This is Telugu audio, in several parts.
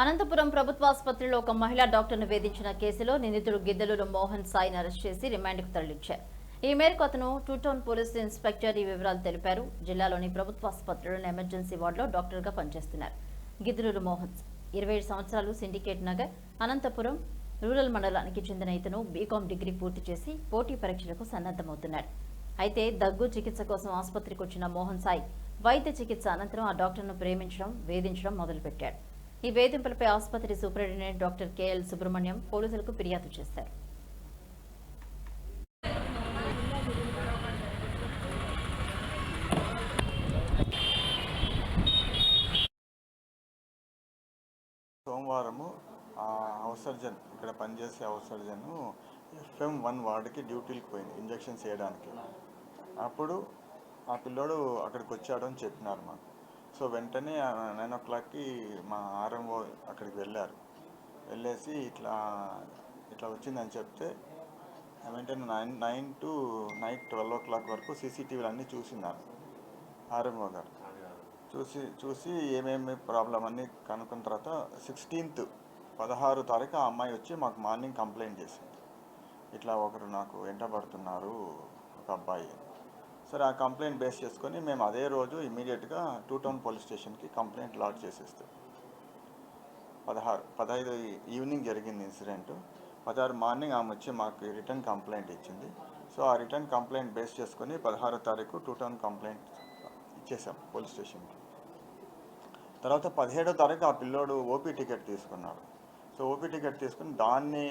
అనంతపురం ప్రభుత్వ ఆసుపత్రిలో ఒక మహిళా డాక్టర్ను వేధించిన కేసులో నిందితుడు గిద్దలూరు మోహన్ సాయిని అరెస్ట్ చేసి రిమాండ్కు తరలించారు. ఈ మేరకు అతను టూటౌన్ పోలీస్ ఇన్స్పెక్టర్ ఈ వివరాలు తెలిపారు. జిల్లాలోని ప్రభుత్వ ఆసుపత్రిలోని ఎమర్జెన్సీ వార్డులో డాక్టర్గా పనిచేస్తున్నారు. గిద్దలూరు మోహన్ ఇరవై ఏడు సంవత్సరాలు సిండికేట్ నగర్ అనంతపురం రూరల్ మండలానికి చెందిన ఇతను బీకాం డిగ్రీ పూర్తి చేసి పోటీ పరీక్షలకు సన్నద్ధమవుతున్నాడు. అయితే దగ్గు చికిత్స కోసం ఆసుపత్రికి వచ్చిన మోహన్ సాయి వైద్య చికిత్స అనంతరం ఆ డాక్టర్ను ప్రేమించడం వేధించడం మొదలుపెట్టాడు. ఈ వేధింపులపై ఆసుపత్రి సూపరింటెండెంట్ డాక్టర్ కేఎల్ సుబ్రహ్మణ్యం పోలీసులకు ఫిర్యాదు చేశారు. సోమవారము ఆ ఇక్కడ పనిచేసే అవసర్జన్ ఎఫ్ఎం వన్ వార్డుకి డ్యూటీలకు పోయింది ఇంజక్షన్స్ వేయడానికి. అప్పుడు ఆ పిల్లోడు అక్కడికి వచ్చాడు అని చెప్పినారు మాకు. సో వెంటనే నైన్ ఓ క్లాక్కి మా ఆర్ఎంఓ అక్కడికి వెళ్ళారు. వెళ్ళేసి ఇట్లా ఇట్లా వచ్చిందని చెప్తే వెంటనే nine nine to night twelve o'clock వరకు సీసీటీవీలు అన్నీ చూసినారు ఆర్ఎంఓ గారు. చూసి చూసి ఏమేమి ప్రాబ్లం అన్ని కనుక్కున్న తర్వాత సిక్స్టీన్త్ పదహారు తారీఖు ఆ అమ్మాయి వచ్చి మాకు మార్నింగ్ కంప్లైంట్ చేసింది. ఇట్లా ఒకరు నాకు వెంటబడుతున్నారు ఒక అబ్బాయి సరే ఆ కంప్లైంట్ బేస్ చేసుకొని మేము అదే రోజు ఇమీడియట్గా టూ టౌన్ పోలీస్ స్టేషన్కి కంప్లైంట్ లాడ్ చేసేస్తాం. పదహారు పదహైదు ఈవినింగ్ జరిగింది ఇన్సిడెంట్. పదహారు మార్నింగ్ ఆమె వచ్చి మాకు రిటర్న్ కంప్లైంట్ ఇచ్చింది. సో ఆ రిటర్న్ కంప్లైంట్ బేస్ చేసుకొని పదహారో తారీఖు టూ టౌన్ కంప్లైంట్ ఇచ్చేసాం పోలీస్ స్టేషన్కి. తర్వాత పదిహేడో తారీఖు ఆ పిల్లోడు ఓపీ టికెట్ తీసుకున్నాడు. సో ఓపీ టికెట్ తీసుకుని దాన్ని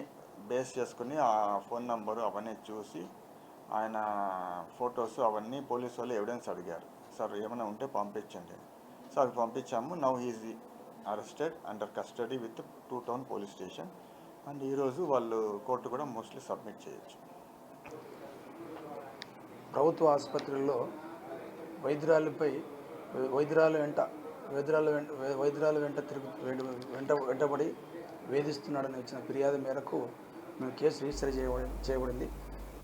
బేస్ చేసుకుని ఆ ఫోన్ నంబరు అవన్నీ చూసి ఆయన ఫొటోస్ అవన్నీ పోలీసు వాళ్ళు ఎవిడెన్స్ అడిగారు. సార్ ఏమైనా ఉంటే పంపించండి. సో అవి పంపించాము now he's arrested under custody with two town police station. And ఈరోజు వాళ్ళు కోర్టు కూడా మోస్ట్లీ సబ్మిట్ చేయొచ్చు. ప్రభుత్వ ఆసుపత్రుల్లో వైద్యురాలపై వైద్యురాలు వెంట వైద్యురాలు వెంట వైద్యురాలు వెంట తిరుగు వెంట వెంటబడి వేధిస్తున్నాడని వచ్చిన ఫిర్యాదు మేరకు మేము కేసు రిజిస్టర్ చేయబడి చేయబడింది.